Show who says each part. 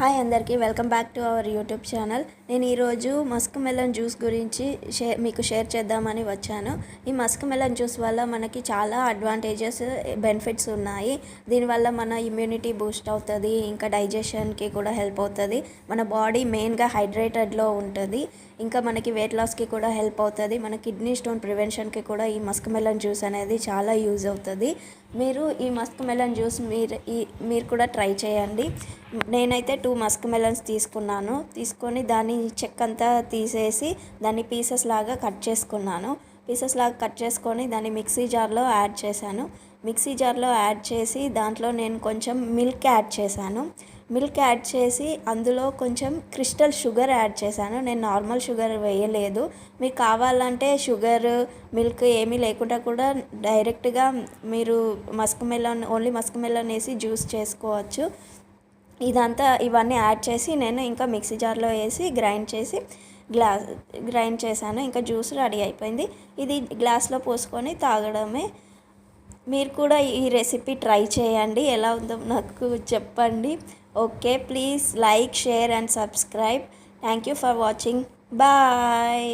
Speaker 1: Hi అందరికీ welcome back to our YouTube channel. నేను ఈరోజు మస్క్ మెలన్ జ్యూస్ గురించి షేర్ మీకు షేర్ చేద్దామని వచ్చాను. ఈ మస్క్ మెలన్ జ్యూస్ వల్ల మనకి చాలా అడ్వాంటేజెస్ బెనిఫిట్స్ ఉన్నాయి. దీనివల్ల మన ఇమ్యూనిటీ బూస్ట్ అవుతుంది ఇంకా డైజెషన్కి కూడా హెల్ప్ అవుతుంది. మన బాడీ మెయిన్గా హైడ్రేటెడ్లో ఉంటుంది ఇంకా మనకి వెయిట్ లాస్కి కూడా హెల్ప్ అవుతుంది. మన కిడ్నీ స్టోన్ ప్రివెన్షన్కి కూడా ఈ మస్క్ మెలన్ జ్యూస్ అనేది చాలా యూజ్ అవుతుంది. మీరు ఈ మస్క్ మెలన్ జ్యూస్ మీరు ఈ మీరు కూడా ట్రై చేయండి. నేనైతే టూ మస్క్ మెలన్స్ తీసుకున్నాను. తీసుకొని దాని చెక్ అంతా తీసేసి దాన్ని పీసెస్ లాగా కట్ చేసుకున్నాను. పీసెస్ లాగా కట్ చేసుకొని దాన్ని మిక్సీ జార్లో యాడ్ చేశాను. మిక్సీ జార్లో యాడ్ చేసి దాంట్లో నేను కొంచెం మిల్క్ యాడ్ చేశాను. మిల్క్ యాడ్ చేసి అందులో కొంచెం క్రిస్టల్ షుగర్ యాడ్ చేశాను. నేను నార్మల్ షుగర్ వేయలేదు. మీకు కావాలంటే షుగర్ మిల్క్ ఏమీ లేకుండా కూడా డైరెక్ట్గా మీరు musk melon only musk melon వేసి జ్యూస్ చేసుకోవచ్చు. ఇదంతా ఇవన్నీ యాడ్ చేసి నేను ఇంకా మిక్సీ జార్లో వేసి గ్రైండ్ చేసి గ్లాస్ గ్రైండ్ చేశాను. ఇంకా జ్యూస్ రెడీ అయిపోయింది. ఇది గ్లాస్లో పోసుకొని తాగడమే మీరు కూడా ఈ రెసిపీ ట్రై చేయండి. ఎలా ఉందో నాకు చెప్పండి. Okay please like share and subscribe. Thank you for watching. Bye.